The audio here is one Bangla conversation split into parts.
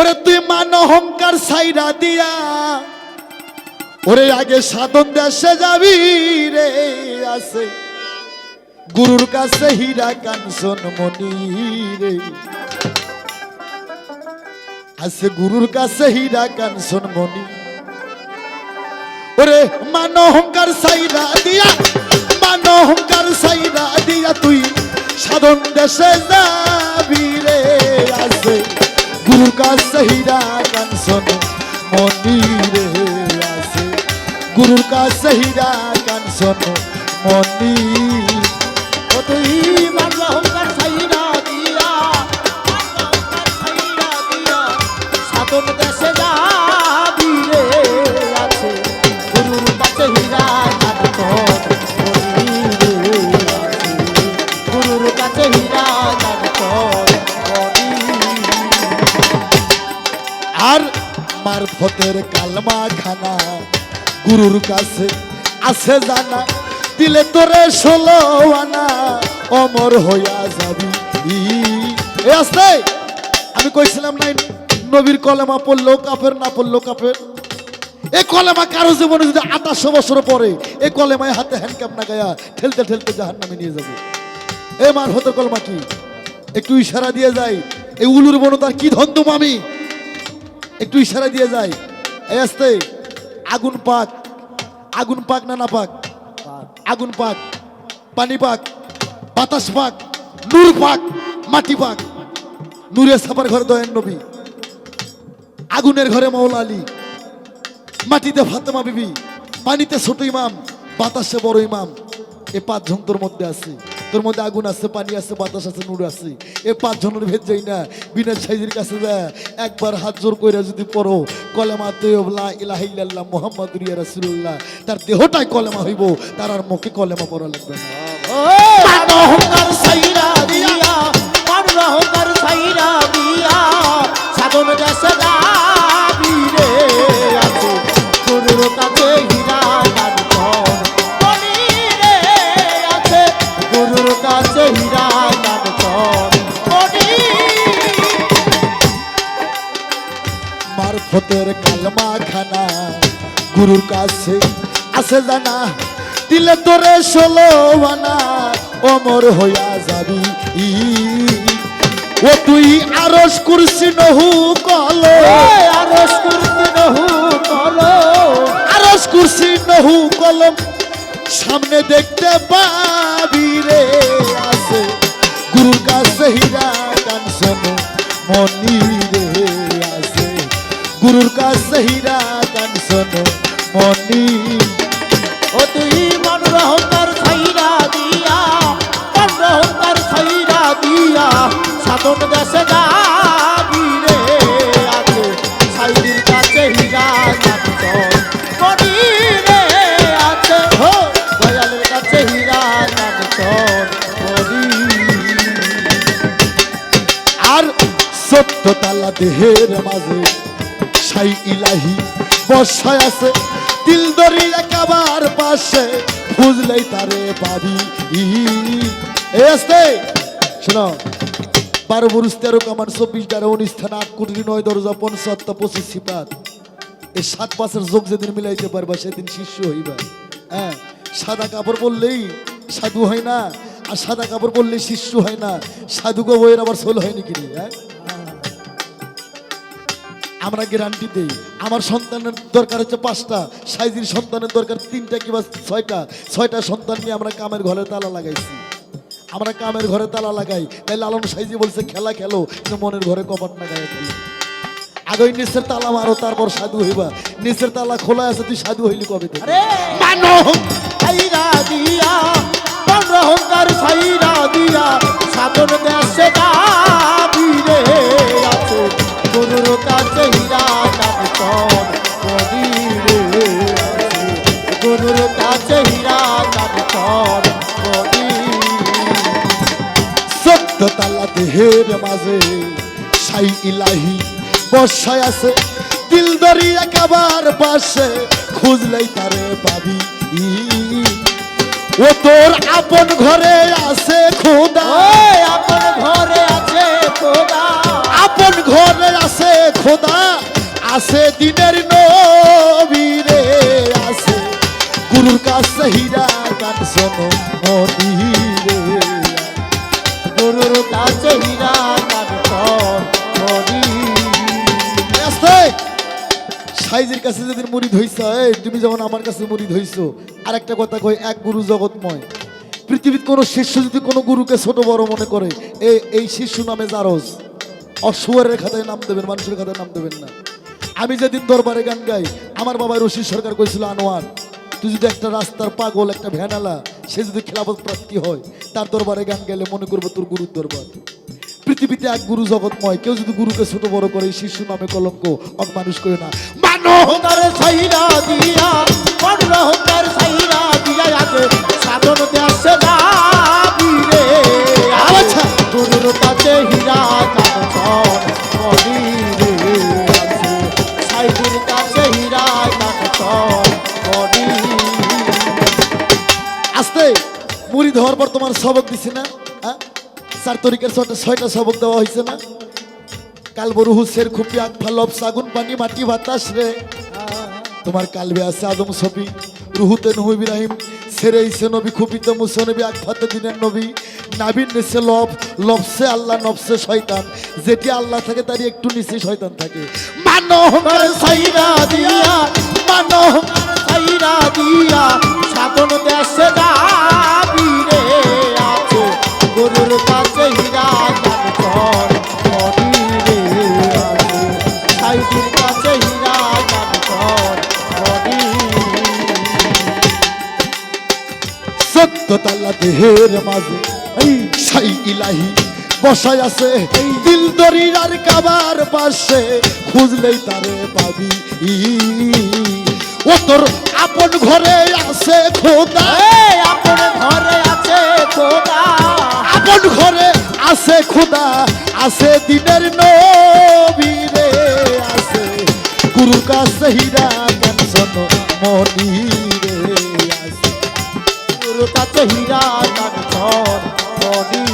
ওরে তুই মান অহংকার সাইরা দিয়া, ওরে আগে সাধন দেশে যাবি রে আছে গুরুর কাছে হীরা কাঞ্চন মনি রে। আছে গুরুর কাছে হীরা কাঞ্চন মনি। ওরে মান অহংকার সাইরা দিয়া, মান অহংকার সাইরা দিয়া তুই সাধন দেশে আছে গুরুর কাছে হীরা কাঞ্চন মনি রে আছে গুরুর কাছে হীরা কাঞ্চন মনি ও তুই মানব অহংকার ছাইরা দিয়া মানব অহংকার ছাইরা দিয়া, সাধন দেশে যাবি রে মারফতের কালমা খানা গুরুর কাছে আছে জানা। দিলে তোরে ষোলো আনা, অমর হইয়া যাবি এ আসতে! আমি কইছিলাম নাই, নবীর কলেমা পড়ল কাফের, না পড়ল কাফের। এই কলেমা কারও জীবনে যদি আঠাশশো বছর পরে এই কলেমায় হাতে হ্যান্ডক্যাপ না গায়া, ঠেলতে ঠেলতে জাহান নামে নিয়ে যাবে। এ মার হতে কলমা কি? একটু ইশারা দিয়ে যায় এই উলুর বনতার কি ধন্দ মামি একটু ইশারা দিয়ে যায়। এই আসতে। আগুন পাক। আগুন পাক না না পাক? আগুন পাক। পানি পাক। বাতাস পাক। নূর পাক। মাটি পাক। নূরে সাপার ঘরে দয়ান নবী। আগুনের ঘরে মৌলা আলী। মাটিতে ফাতেমা বিবি। পানিতে ছোট ইমাম। বাতাসে বড় ইমাম। এ পাঁচজন তোর মধ্যে আছে। তোর মধ্যে আগুন আছে, পানি আছে, বাতাস আছে নুড়ে আছে। এ পাঁচজনের ভেদ যাই না, বিনা সাইজের কাছে যা। একবার হাত জোর কইরা যদি পড়ো, কলেমা তৈবলা ইলাহিল্লাহ মোহাম্মদ রিয়া রাসুল্লাহ তার দেহটাই কলেমা হইব, তার আর মুখে কলেমা পড়া লাগবে না। খানা গুরুর কাছে আছে জানা। দিলে তোরে ষোলো আনা অমর হইয়া যাবি। ও তুই আরস কুরসি নহু কল। আরস কুর্তি নহু কলো। আরস কুরসি নহু কলম সামনে দেখতে পাবি রে আছে। গুরুর কাছে হীরা কাঞ্চন মনি গুরুর কাছে হীরা গান কাঞ্চন মনি। ও তুই মন রহতার ছাইরা দিয়া মন রহতার ছাইরা দিয়া, সাধন দেশে যাবি রে আছে সাইদির কাছে হীরা কাঞ্চন মনি রে আছে হো দয়ালের কাছে হীরা কাঞ্চন মনি। আর সত্য তালা দেহের মাঝে সাই ইলাহি বর্ষায় আছে। দিল দরি একাবার পাশে, বুঝলেই তারে পাবি এ আসতে। শোনো, বারো তেরো কামান, চব্বিশ তেরো উনিশ, থানা, আট কোটি নয়, দরজা পঞ্চাত্তর পঁচিশ সিপাত এই সাত পাঁচের যোগ যেদিন মিলাইতে পারবা, সেদিন শিষ্য হইবা। হ্যাঁ সাদা কাপড় পরলেই সাধু হয় না, আর সাদা কাপড় পরলেই শিষ্য হয় না। সাধু গো বইয়ের আবার সোল হয়নি কিনি হ্যাঁ? আমরা গ্যারান্টি দেই আমার সন্তানের দরকার হচ্ছে পাঁচটা সাইজির সন্তানের দরকার তিনটা কিংবা ছয়টা? ছয়টা সন্তান নিয়ে আমরা কামের ঘরে তালা লাগাইছি। আমরা কামের ঘরে তালা লাগাই তাই লালন সাইজি বলছে খেলা খেলো কিন্তু মনের ঘরে কপাট না গায়ে দিই আগে ওই নিচের তালা মারো তারপর সাধু হইবা। নিচের তালা খোলা আছে তুই সাধু হইলি কবে দিয়া সাধন দেশে আছে গুরুর কাছে হীরা কাঞ্চন সত্য তালা দেহের মাঝে, সাই ইলাহি বর্ষায় আছে। দিল দরি একাবার পাশে, খুঁজলেই তারে পাবি। আপন ঘরে আছে খোদা। আপন ঘরে আছে দিনের নবীরে আছে। গুরুর কাছে হীরা কাঞ্চন মনিরে গুরুর কাছে হীরা মনি আসতে। সাইজের কাছে যেদিন মুড়ি ধইছ, এই তুমি যেমন আমার কাছে মুড়ি ধইছো আর একটা কথা কই, এক গুরু জগৎময়। পৃথিবীর কোনো শিষ্য যদি কোনো গুরুকে ছোট বড় মনে করে এই এই শিশু নামে জারজ। অসুয়ারের খাতায় নাম দেবেন, মানুষের খাতায় নাম দেবেন না। আমি যেদিন দরবারে গান গাই, আমার বাবা রশিদ সরকার কইছিল, আনোয়ার, তুই যদি একটা রাস্তার পাগল, একটা ভ্যানালা সে যদি খেলাফত প্রাপ্তি হয়, তার দরবারে গান গাইলে মনে করব তোর গুরুর দরবার। পৃথিবীতে এক গুরু জগৎময়, কেউ যদি গুরুকে ছোট বড় করে শিশু নামে কলঙ্ক অক মানুষ করে না। মানো সাইরা দিয়া সাধন দেশে যাবি আস্তে। মুড়ি ধোয়ার পর তোমার সবক দিছে না হ্যাঁ? চার তরিকের ছটা ছয়টা সবক দেওয়া হয়েছে না। কাল কালবরু হুসের খুপি আকফা লব, সাগুন পানি, মাটি বাতাস রে। তোমার কালবে আছে আদম ছবি। রুহুতে নুহু ইব্রাহিম সেরে ইসে নবী, খুপিতে মুসে নবী আকফাতে দিনের নবী। নাবিন নিচে লব লবসে আল্লাহ নবসে শয়তান। যেটি আল্লাহ থাকে, তারই একটু নিচে শয়তান থাকে। মানো মানো সাইরা দিয়া, সাধন দেশে যাবি আছে। গুরুর কাছে দেহের মাঝে, এই সাই ইলাহি বসায় আছে। দিল দরিয়ার কাবার পাশে খুঁজলেই তারে পাবি ও তোর আপন ঘরে আছে খোদা। আপন ঘরে আছে খোদা। আপন ঘরে আছে খোদা আছে দিনের নবীরে আছে গুরুর কাছে হীরা কাঞ্চন মনি রে আছে গুরু কাছে হীরা কাঞ্চন মনি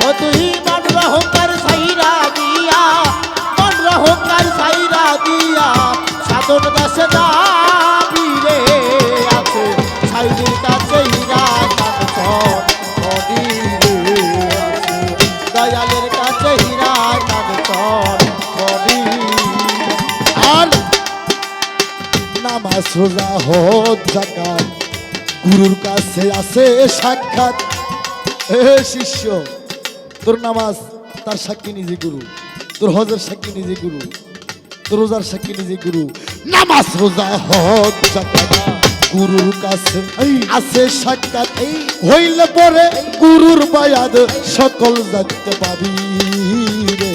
ও তুই মন অহংকার সাইরা দিয়া মন অহংকার সাইরা দিয়া সাধন দাসে যাবি আছে। সাইদির কাছে হীরা দয়ালের কাছে হীরা আর নামাজ রোজা জাকাত গুরুর কাছে আছে সাক্ষাৎ। হে শিষ্য, তোর নামাজ, তার সাক্ষী নিজে গুরু। তোর হজের সাক্ষী নিজে গুরু। তোর রোজার সাক্ষী নিজে গুরু। নামাজ রোজা হজ জাকাত গুরুর কাছে আছে সাক্ষাৎ। হইলে পরে গুরুর বায়াদ সকল জানতে পাবি রে।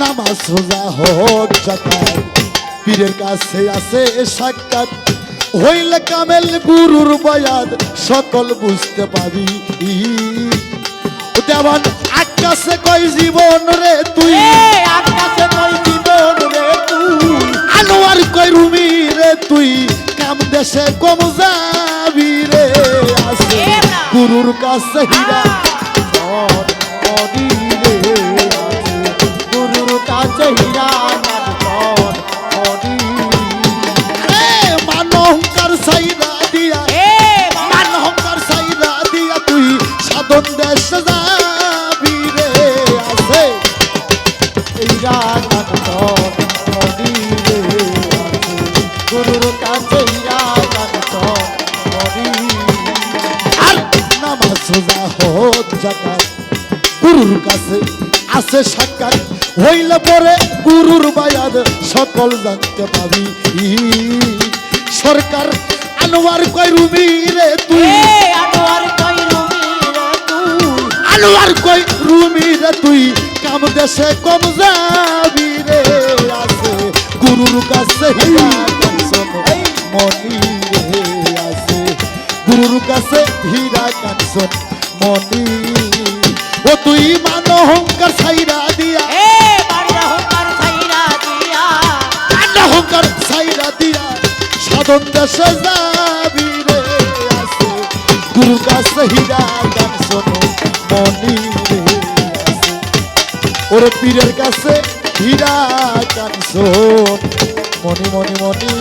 নামাজ রোজা জাকাত পীরের কাছে আছে সাক্ষাৎ। হইলে কামেল গুরুর বয়াদ সকল বুঝতে পাবি দেওয়ান আকাশে কই জীবন রে তুই? আকাশে কই জীবন রে তুই? আনোয়ার কই রুমি রে তুই? কাম দেশে কম যাবি রে? আছে গুরুর কাছে হীরা। অহংকার সাইরা দিয়া। মান অহংকার সাইরা দিয়া তুই সাধন দেশ যাবি রে আছে। হীরা চর রে আছে। গুরুর কাছে হীরা চর আর নামাজ রোজা হজ জাকাত গুরুর কাছে আছে সাক্ষাৎ। হইলে পরে গুরুর বায়াদ সকল জানতে পাবি। সরকার আনোয়ার কয় রুমি রে তুই? আনোয়ার কই রুমি রে তুই? আনোয়ার কই রুমি রে তুই? কাম দেশে কম যাবি রে আছে গুরুর কাছে মনি রে আছে গুরুর কাছে হীরা কাঞ্চন মনি। ও তুই মান অহংকার ছাইরা দিয়া। অহংকার ছাইরা দিয়া। অহংকার ছাইরা দিয়া। সাধন দেশে যাবি রে আছে গুরুর কাছে হীরা গান শোনো মনি রে। ওরে পীরের কাছে হীরা গান শোন মনি মনি মনি